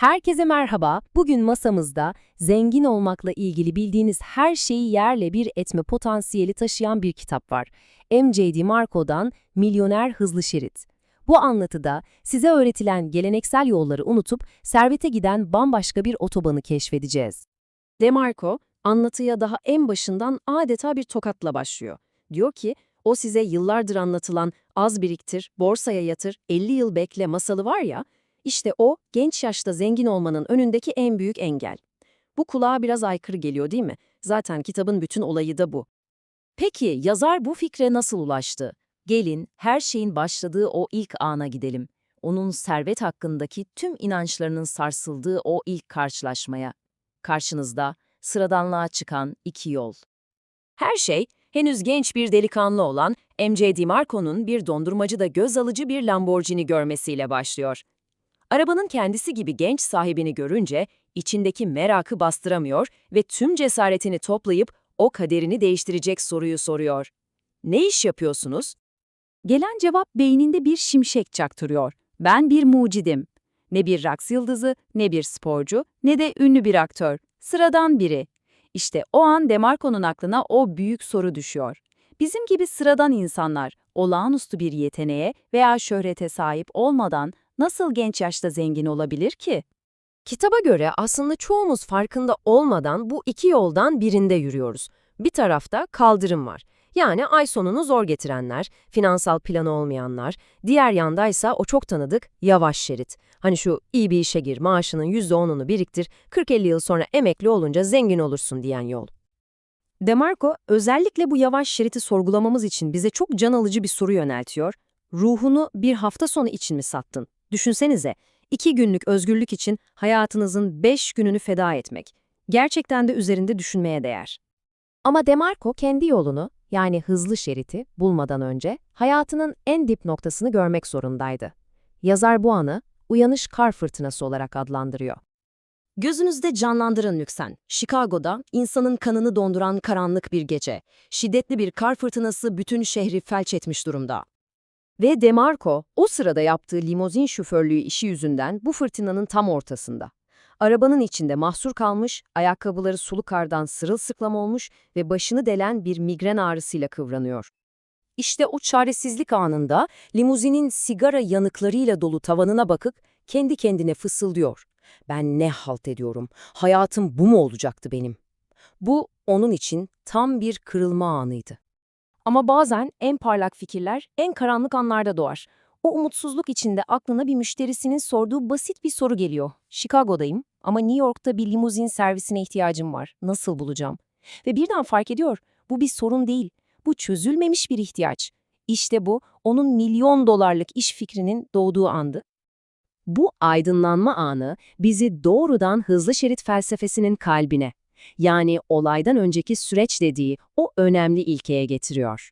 Herkese merhaba. Bugün masamızda zengin olmakla ilgili bildiğiniz her şeyi yerle bir etme potansiyeli taşıyan bir kitap var. M.J.D. Marco'dan Milyoner Hızlı Şerit. Bu anlatıda size öğretilen geleneksel yolları unutup servete giden bambaşka bir otobanı keşfedeceğiz. Demarco, anlatıya daha en başından adeta bir tokatla başlıyor. Diyor ki, o size yıllardır anlatılan az biriktir, borsaya yatır, 50 yıl bekle masalı var ya, işte o genç yaşta zengin olmanın önündeki en büyük engel. Bu kulağa biraz aykırı geliyor değil mi? Zaten kitabın bütün olayı da bu. Peki yazar bu fikre nasıl ulaştı? Gelin her şeyin başladığı o ilk ana gidelim. Onun servet hakkındaki tüm inançlarının sarsıldığı o ilk karşılaşmaya. Karşınızda sıradanlığa çıkan iki yol. Her şey henüz genç bir delikanlı olan M.J. DiMarco'nun bir dondurmacıda göz alıcı bir Lamborghini görmesiyle başlıyor. Arabanın kendisi gibi genç sahibini görünce içindeki merakı bastıramıyor ve tüm cesaretini toplayıp o kaderini değiştirecek soruyu soruyor. Ne iş yapıyorsunuz? Gelen cevap beyninde bir şimşek çaktırıyor. Ben bir mucidim. Ne bir raks yıldızı, ne bir sporcu, ne de ünlü bir aktör. Sıradan biri. İşte o an Demarco'nun aklına o büyük soru düşüyor. Bizim gibi sıradan insanlar, olağanüstü bir yeteneğe veya şöhrete sahip olmadan nasıl genç yaşta zengin olabilir ki? Kitaba göre aslında çoğumuz farkında olmadan bu iki yoldan birinde yürüyoruz. Bir tarafta kaldırım var. Yani ay sonunu zor getirenler, finansal planı olmayanlar, diğer yandaysa o çok tanıdık yavaş şerit. Hani şu iyi bir işe gir, maaşının %10'unu biriktir, 40-50 yıl sonra emekli olunca zengin olursun diyen yol. Demarco özellikle bu yavaş şeriti sorgulamamız için bize çok can alıcı bir soru yöneltiyor. Ruhunu bir hafta sonu için mi sattın? Düşünsenize, iki günlük özgürlük için hayatınızın beş gününü feda etmek. Gerçekten de üzerinde düşünmeye değer. Ama Demarco kendi yolunu, yani hızlı şeriti, bulmadan önce hayatının en dip noktasını görmek zorundaydı. Yazar bu anı, uyanış kar fırtınası olarak adlandırıyor. Gözünüzde canlandırın lütfen. Chicago'da insanın kanını donduran karanlık bir gece. Şiddetli bir kar fırtınası bütün şehri felç etmiş durumda. Ve Demarco, o sırada yaptığı limozin şoförlüğü işi yüzünden bu fırtınanın tam ortasında. Arabanın içinde mahsur kalmış, ayakkabıları sulu kardan sırılsıklam olmuş ve başını delen bir migren ağrısıyla kıvranıyor. İşte o çaresizlik anında limuzinin sigara yanıklarıyla dolu tavanına bakıp kendi kendine fısıldıyor. Ben ne halt ediyorum, hayatım bu mu olacaktı benim? Bu onun için tam bir kırılma anıydı. Ama bazen en parlak fikirler en karanlık anlarda doğar. O umutsuzluk içinde aklına bir müşterisinin sorduğu basit bir soru geliyor. Chicago'dayım ama New York'ta bir limuzin servisine ihtiyacım var. Nasıl bulacağım? Ve birden fark ediyor, bu bir sorun değil. Bu çözülmemiş bir ihtiyaç. İşte bu, onun milyon dolarlık iş fikrinin doğduğu andı. Bu aydınlanma anı bizi doğrudan hızlı şerit felsefesinin kalbine, yani olaydan önceki süreç dediği o önemli ilkeye getiriyor.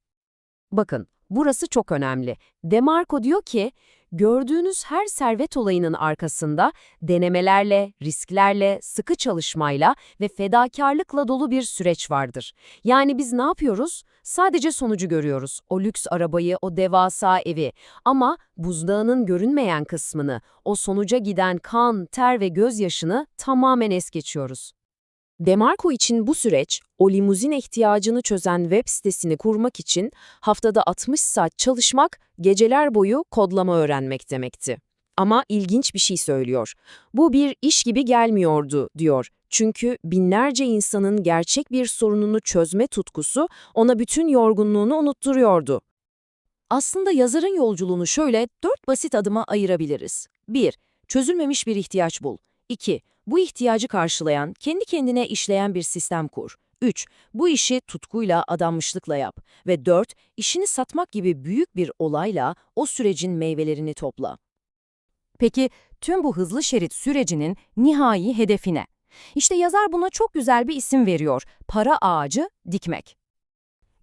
Bakın, burası çok önemli. Demarco diyor ki, gördüğünüz her servet olayının arkasında denemelerle, risklerle, sıkı çalışmayla ve fedakarlıkla dolu bir süreç vardır. Yani biz ne yapıyoruz? Sadece sonucu görüyoruz. O lüks arabayı, o devasa evi. Ama buzdağının görünmeyen kısmını, o sonuca giden kan, ter ve gözyaşını tamamen es geçiyoruz. Demarco için bu süreç, o limuzin ihtiyacını çözen web sitesini kurmak için haftada 60 saat çalışmak, geceler boyu kodlama öğrenmek demekti. Ama ilginç bir şey söylüyor. Bu bir iş gibi gelmiyordu, diyor. Çünkü binlerce insanın gerçek bir sorununu çözme tutkusu ona bütün yorgunluğunu unutturuyordu. Aslında yazarın yolculuğunu şöyle dört basit adıma ayırabiliriz. 1. Çözülmemiş bir ihtiyaç bul. 2. Bu ihtiyacı karşılayan, kendi kendine işleyen bir sistem kur. 3. Bu işi tutkuyla, adanmışlıkla yap. Ve 4. İşini satmak gibi büyük bir olayla o sürecin meyvelerini topla. Peki tüm bu hızlı şerit sürecinin nihai hedefine? İşte yazar buna çok güzel bir isim veriyor. Para ağacı dikmek.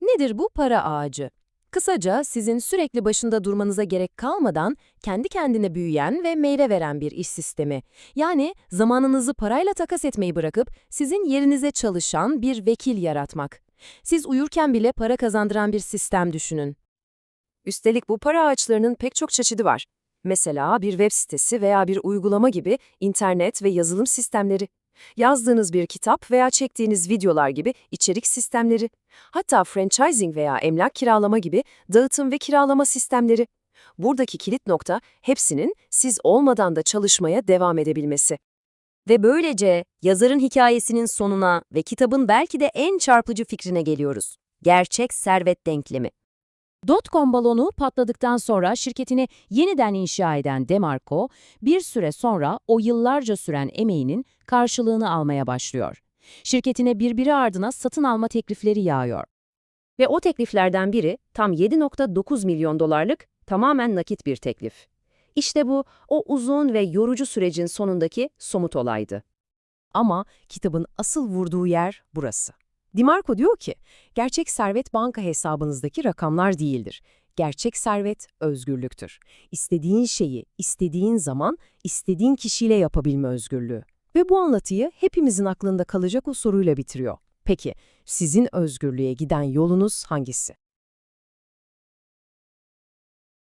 Nedir bu para ağacı? Kısaca sizin sürekli başında durmanıza gerek kalmadan kendi kendine büyüyen ve meyve veren bir iş sistemi. Yani zamanınızı parayla takas etmeyi bırakıp sizin yerinize çalışan bir vekil yaratmak. Siz uyurken bile para kazandıran bir sistem düşünün. Üstelik bu para ağaçlarının pek çok çeşidi var. Mesela bir web sitesi veya bir uygulama gibi internet ve yazılım sistemleri. Yazdığınız bir kitap veya çektiğiniz videolar gibi içerik sistemleri. Hatta franchising veya emlak kiralama gibi dağıtım ve kiralama sistemleri. Buradaki kilit nokta hepsinin siz olmadan da çalışmaya devam edebilmesi. Ve böylece yazarın hikayesinin sonuna ve kitabın belki de en çarpıcı fikrine geliyoruz. Gerçek servet denklemi. Dotcom balonu patladıktan sonra şirketini yeniden inşa eden Demarco, bir süre sonra o yıllarca süren emeğinin karşılığını almaya başlıyor. Şirketine birbiri ardına satın alma teklifleri yağıyor. Ve o tekliflerden biri tam 7.9 milyon dolarlık tamamen nakit bir teklif. İşte bu o uzun ve yorucu sürecin sonundaki somut olaydı. Ama kitabın asıl vurduğu yer burası. Dimarco diyor ki, gerçek servet banka hesabınızdaki rakamlar değildir. Gerçek servet özgürlüktür. İstediğin şeyi, istediğin zaman, istediğin kişiyle yapabilme özgürlüğü. Ve bu anlatıyı hepimizin aklında kalacak o soruyla bitiriyor. Peki, sizin özgürlüğe giden yolunuz hangisi?